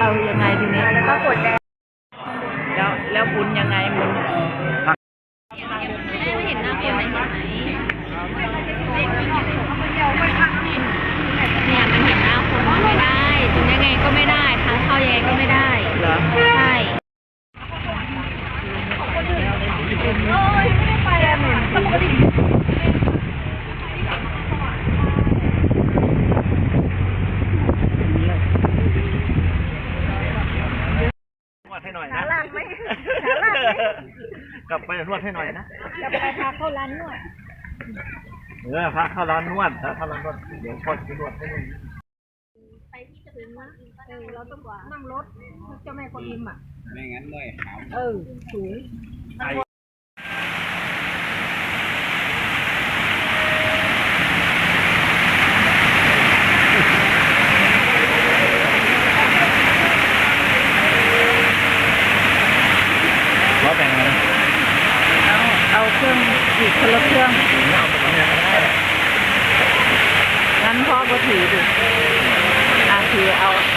สวยแล้วเอายังไงทีนี้ แล้วก็กดแดง แล้วแล้วหมุนยังไงหมุน ไม่เห็นหน้าคนไหนเห็นไหมเนี่ยมันเห็นหน้าคนไม่ได้ตรงยังไงก็ไม่ได้ทางเข้ายังไงก็ไม่ได้ เหรอ ใช่ นวด ให้หน่อยนะหาหลังไหมหาหลังไหม กลับไปนวดให้หน่อยนะจะไปพาเข้าร้านนวด เออพาเข้าร้านนวดถ้าเข้าร้านนวดเดี๋ยวพ่อจะนวดให้มึงไปที่จะถึงนะเออเราต้องนั่งรถเจ้าแม่กวนอิมอะ ไม่งั้นเมื่อยขาเออ สูง ล้อแบ่งเลย เอาเอาเครื่องอีกคนละเครื่องงั้นพ่อก็ถือดิ อ่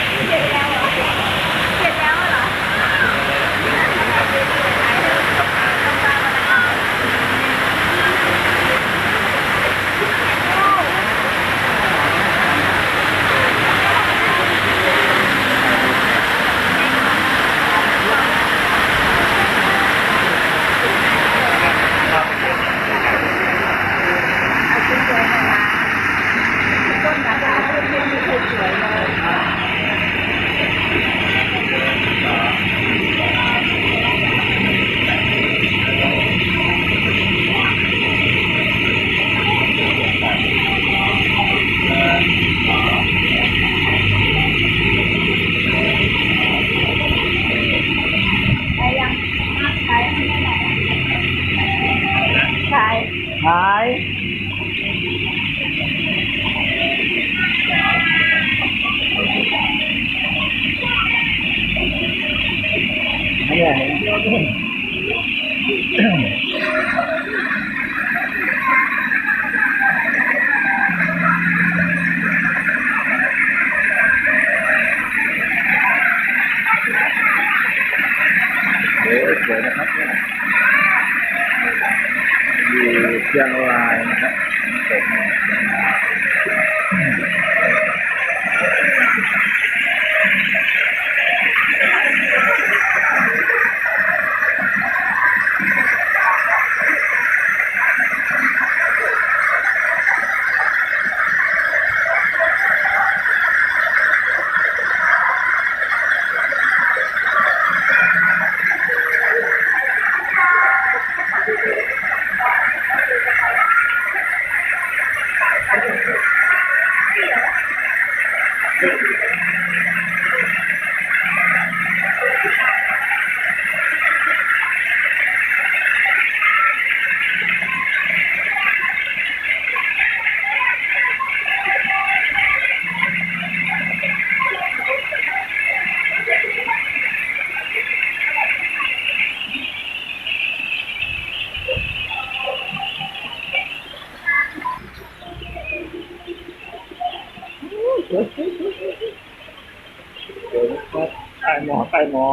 หมอ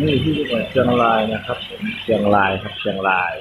นี่ที่จังหวัดเชียงรายนะครับผมเชียงรายครับเชียงราย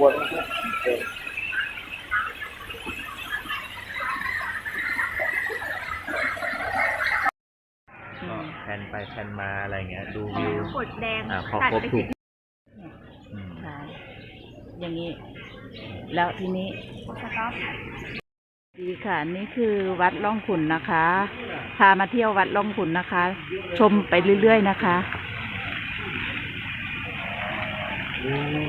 ปวดเออก็แพนไปแพนมาอะไรเงี้ย ดูวิวกดแดงอ่าพอตัดครบไปถูสิกอืมใช่อย่างนี้ แล้วทีนี้สต็อปดีค่ะ นี่คือวัดล่องขุนนะคะ พามาเที่ยววัดล่องขุนนะคะ ชมไปเรื่อยๆนะคะนี่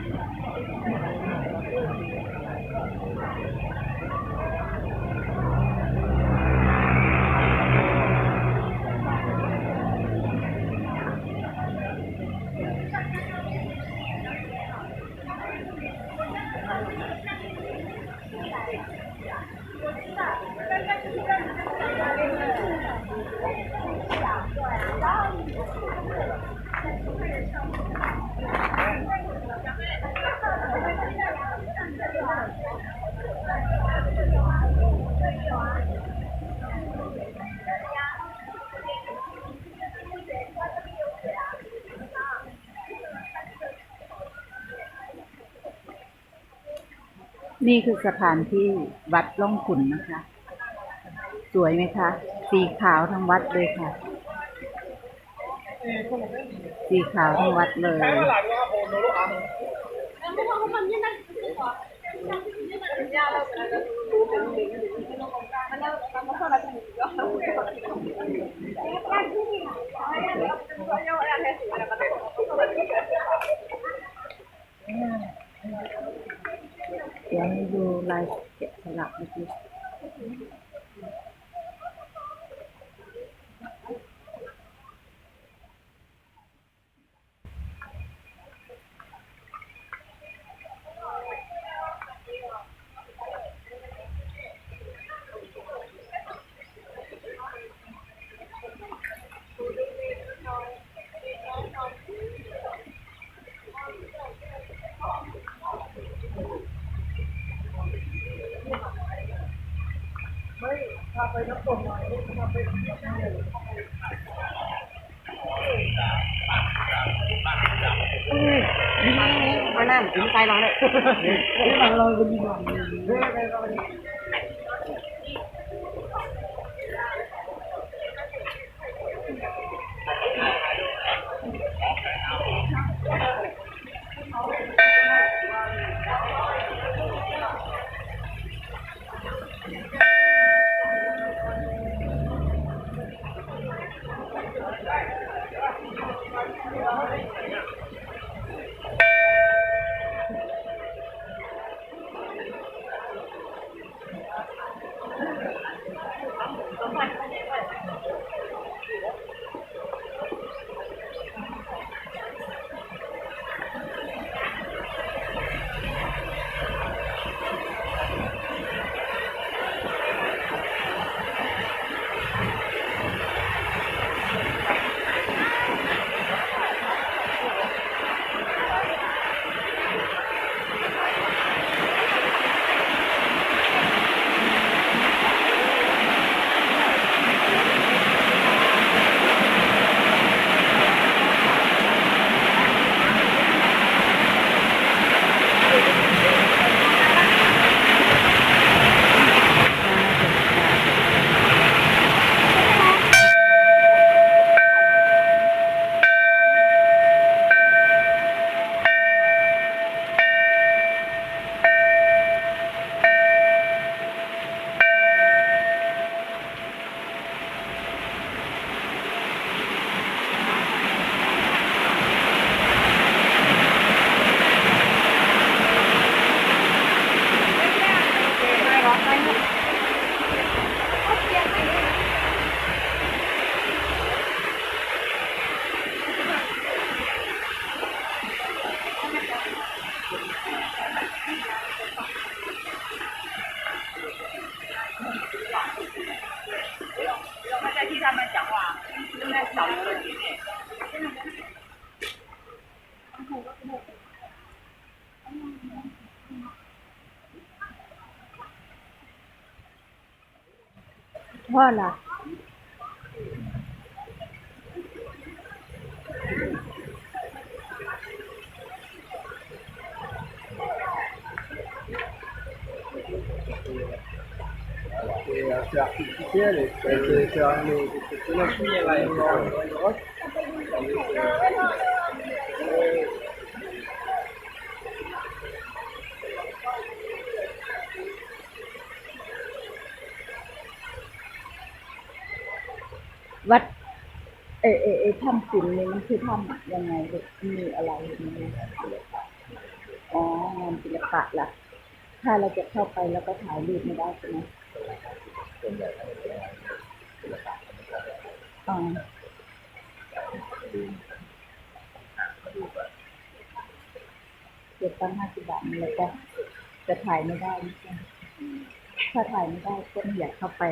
ี่คือสถานที่วัดล่องขุนนะคะ สวยไหมคะ สีขาวทั้งวัดเลยค่ะ สีขาวทั้งวัดเลยเยวให้ดูลายแกะ สลั มาหน้าถึงใจเราเลยเราเป็ดีกว่า กเมื่อกี้พ่อล่ะ c'est artificiel et c'est c'est un c'est la fille วัด เอเอเอถ้ำศิลป์นี้มันคือถ้ำยังไงมีอะไรมีอ๋องานศิลปะล่ะ ถ้าเราจะเข้าไปแล้วก็ถ่ายรูปไม่ได้ใช่ไหมอ๋อเก็บตั้งห้าสิบบาทนี่แล้วก็จะถ่ายไม่ได้ ถ้าถ่ายไม่ได้ก็ไม่อยากเข้าไป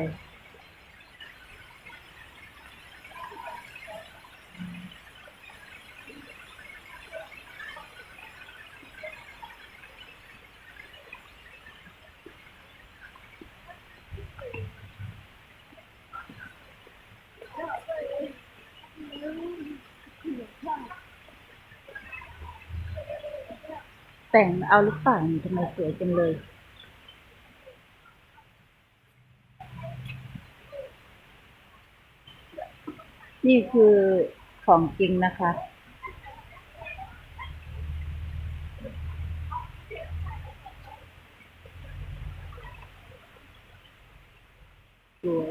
แต่งเอาหรือเปล่าทำไมสวยจังเลย นี่คือของจริงนะคะ สวย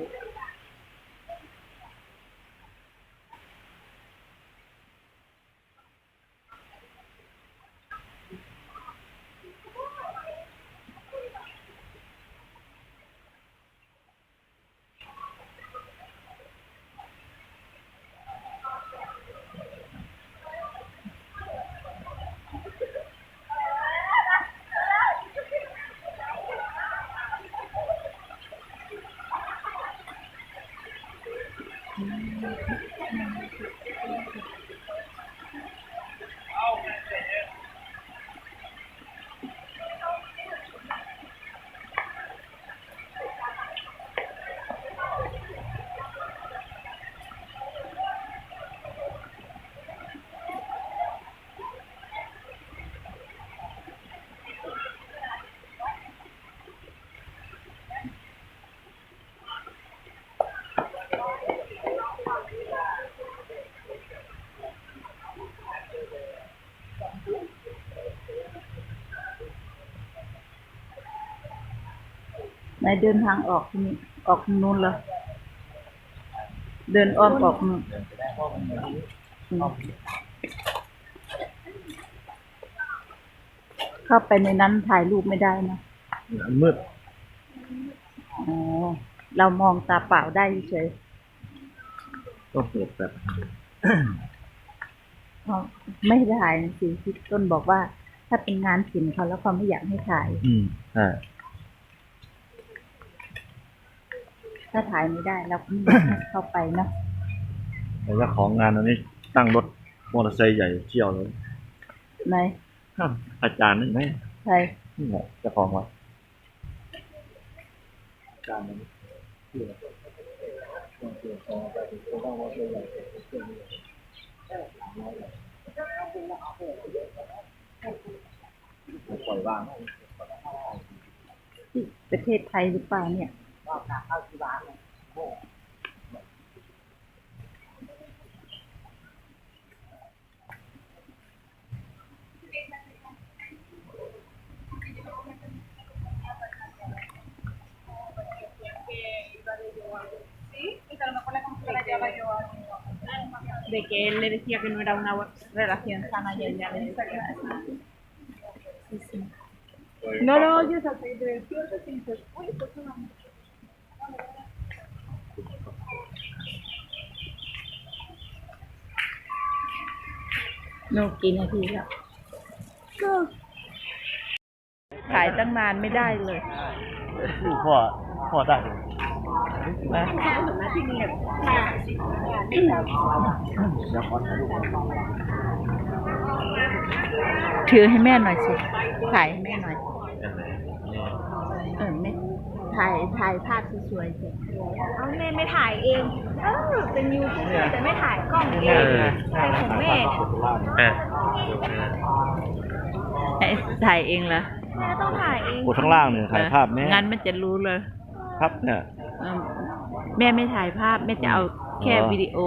ไหนเดินทางออกที่นี่ออกทางนู้นเหรอเดินอ้อมออกนู้นอืมเข้าไปในนั้นถ่ายรูปไม่ได้นะมันมืดอ๋อเรามองตาเปล่าได้เฉยต้องเปิดแบบเพราะไม่ถ่ายสิที่ต้นบอกว่า ถ้าเป็นงานศิลป์เขาแล้วเขาไม่อยากให้ถ่าย อืมใช่ ถ้าถ่ายไม่ได้เราก็ไม่อยากให้เข้าไปเนาะแต่เจ้าของงานอันนี้ตั้งรถมอเตอร์ไซค์ใหญ่เที่ยวเลยไหนครับอาจารย์นี่ไหมใช่นี่แหละเจ้าของวัดอาจารย์นี่ปล่อยบ้างที่ประเทศไทยหรือเปล่าเนี่ย de que él le decía que no era una relación sana y ella le decía. No, no, yo salí de que uy. นกี่นาทีแล้วก็ถ่ายตั้งนานไม่ได้เลยลูกพ่อพ่อได้เลยนะเดี๋ยวขอถ่ายรูปก่อนถือให้แม่หน่อยสิ ถ่ายให้แม่หน่อยอันไหนเนี่ยเออแม่ ถ่ายถ่ายภาพสวยๆสิเอาแม่ไม่ถ่ายเอง เออเป็นยูทูบแต่ไม่ถ่ายกล้องเอเองอถ่ายของแม่อะให้ถ่ายเองเหรอแม่ต้องถ่ายเองกดข้างล่างเนี่ยถ่ายภาพแม่งั้นมันจะรู้เลยภาพเนี่ยเออแม่ไม่ถ่ายภาพแม่จะเอาแค่อ๋อวิดีโอ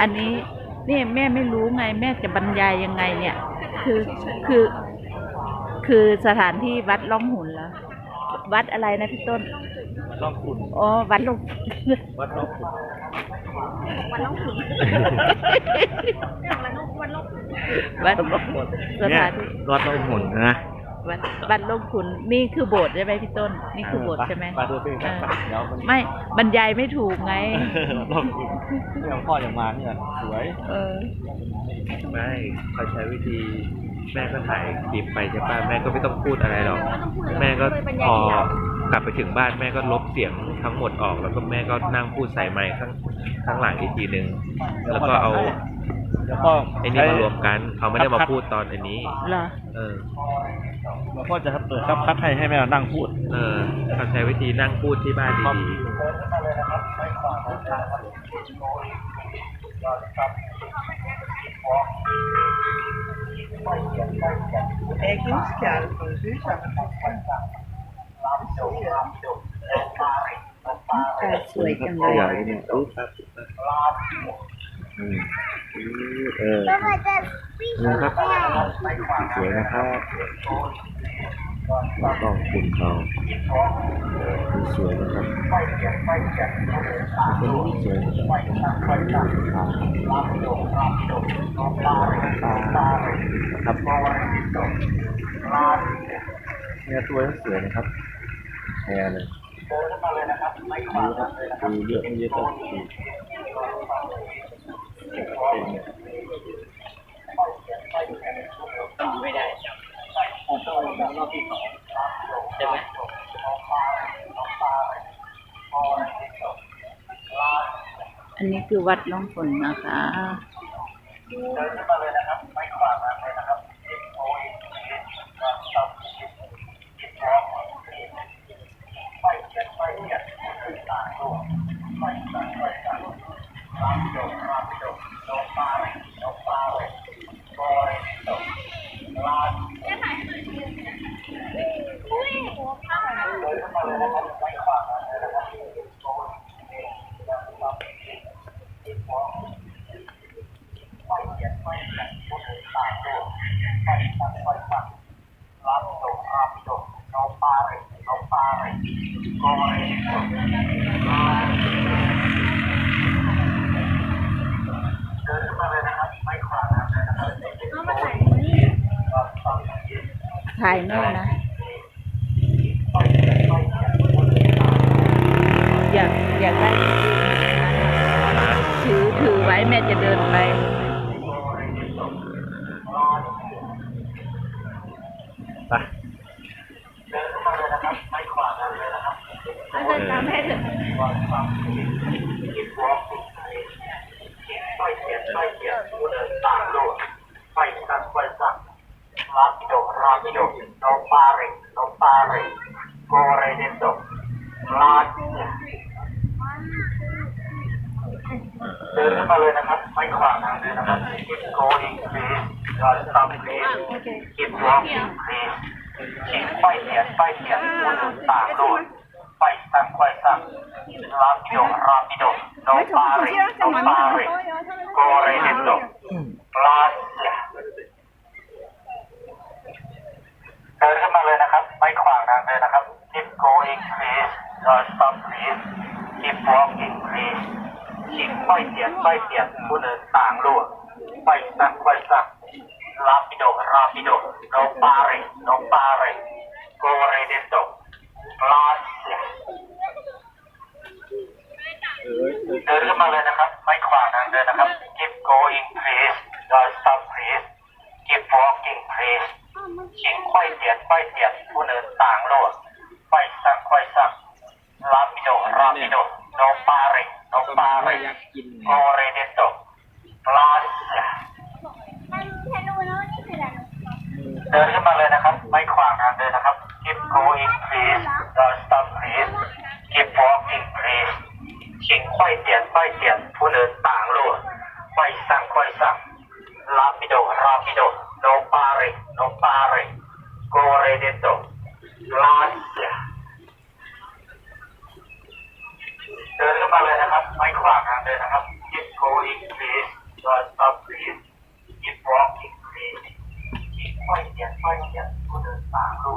อันนี้นี่แม่ไม่รู้ไง แม่จะบรรยายยังไงเนี่ย คือคือ คือสถานที่วัดล่องหุนแล้ว วัดอะไรนะพี่ต้นมันต้องคุณอ๋อ วัดลง วัดต้องคุณวันน้องขุนวันน้องวันน้องวัดสเนี่ยถานที่ วัดต้องหุ่นนะ วัดวัดลงขุนนี่คือโบสถ์ใช่ไหมพี่ต้น นี่คือโบสถ์ใช่ไหมไปดูสิครับเออเดี๋ยวมันไม่บรรยายไม่ถูกไงลองดูนี่ของพ่ออย่างมาเนี่ยสวยเออไม่เขาใช้วิธีแม่ก็ถ่ายคลิปไปใช่ป่ะแม่ก็ไม่ต้องพูดอะไรหรอก แม่ก็พอกลับไปถึงบ้านแม่ก็ลบเสียงทั้งหมดออกแล้วก็แม่ก็นั่งพูดใส่ไมค์ข้างข้างหลังอีกทีนึงแล้วก็เอาแล้วก็ไอ้นี่มารวมกัน เขาไม่ได้มาพูดตอนอันนี้เหรอเออ แล้วก็จะเปิดครับคัดให้ให้แม่นั่งพูด เออเขาใช้วิธีนั่งพูดที่บ้านดีตาสวยจังเลขยยายเนี่ยรูปครับอืม เออนี่ครับสวยนะครับต้องคุณเขาสวยนะครับคนนี้สวยนะครับเนี่ยตัวสวยนะครับแชร์เลยดูครับดูเยอะเยอะก็ดู ใช่ไหมอันนี้คือวัดล่องฝนนะคะ ถ่ายนี่ถ่ายแม่นะ อยากอยากได้ถือถือไว้แม่จะเดินไป ไป เอาเดินตามแม่เถอะ เดินเข้ามาเลยนะครับ ไม่ขวางทางเดินนะครับ keep going please don't stop please keep walking please keep ไปเสียนไปเสียนผู้หนึ่งต่างโดดไปสั่งไปสั่งราปิโดราปิโด no pare no pare corre lento grazie เดินขึ้นมาเลยนะครับ ไม่ขวางทางเดินะครับ keep going please don't stop please keep walking please ชิงไปเสียนไปเสียนผู้เดินต่างรั่วไปสั่งไปสั่งราปิโดราปิโด no pare no pare corre lento grazie เดินขึ้นมาเลยนะครับ ไม่ขวางทางเดินนะครับ keep going please don't stop please keep walking please เสีงค่อยเสียงค่อยเสียงผู้เนินต่างโลดค่อยสักค่อยสักราบิโดราบิโดโนปาเรโนปาเรโอเรเดโตปลาดิสเดินขึ้นมาเลยนะครับ ไม่ขวางทางเดินนะครับ keep going please don't stop please keep walking please เสีงค่อยเสียงค่อยเสียงผู้เนินต่างโลดค่อยสักค่อยสักราบิโดราบิโดโนปาเรโนปา Benedetto Gracia เดินขึ้นมาเลยนะครับ ไม่ขวางทางเดินนะครับ Keep going please Don't stop please Keep walking please ค่อยเยียดค่อยเยียดคุณเดินตามรู้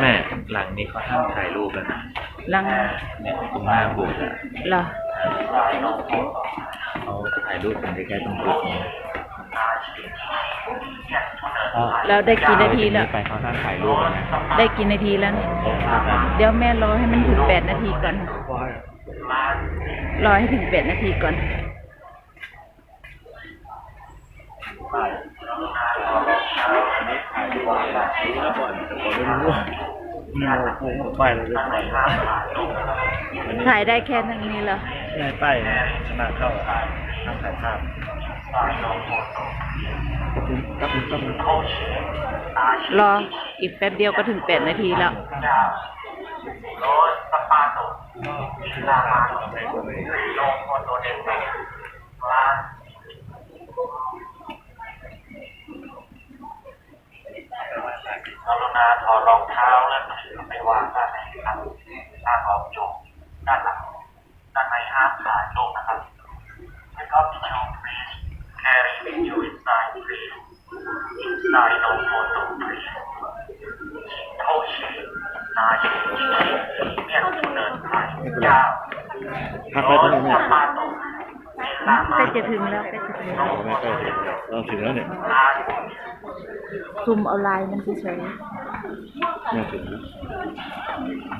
แม่หลังนี้เขาห้ามถ่ายรูปแล้วนะลังเนี่ยตรงหน้าโบสถ์อะเหรอเขาถ่ายรูปกันได้แค่ตรงจุดนี้แล้วได้กี่นาทีแล้ว ไปเขาห้ามถ่ายรูปแล้วนะได้กี่นาทีแล้วเนี่ยเดี๋ยวแม่รอให้มันถึงแปดนาทีก่อน รอให้ถึงแปดนาทีก่อน ไปเลยถ่ายได้แค่นั้นนี้เหรอที่ให้ป้ายนะขนาดเข้าทางถ่ายภาพรออีกแป๊บเดียวก็ถึงแปดนาทีแล้ว lo มาถอดรองเท้าและถือไปวางด้านในครับด้านออกจูด้านหลังด้านในห้ามถ่ายรูปนะครับ Pick up the shoe please carry the shoe inside please inside no photo please เข้าชื่อนายเนี่ยเดินทางยาวพักไว้ตรงนี้เนี่ยใกล้จะถึงแล้วใกล้จะถึงแล้วไม่ใกล้ถึงแล้วเราถึงแล้วเนี่ยลาซูมเอาลน์มันเฉย เนี่ยถึงแล้ว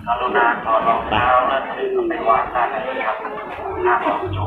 กรุณาถอดรองเท้าและถือไปวางด้านในครับห้ามออกจู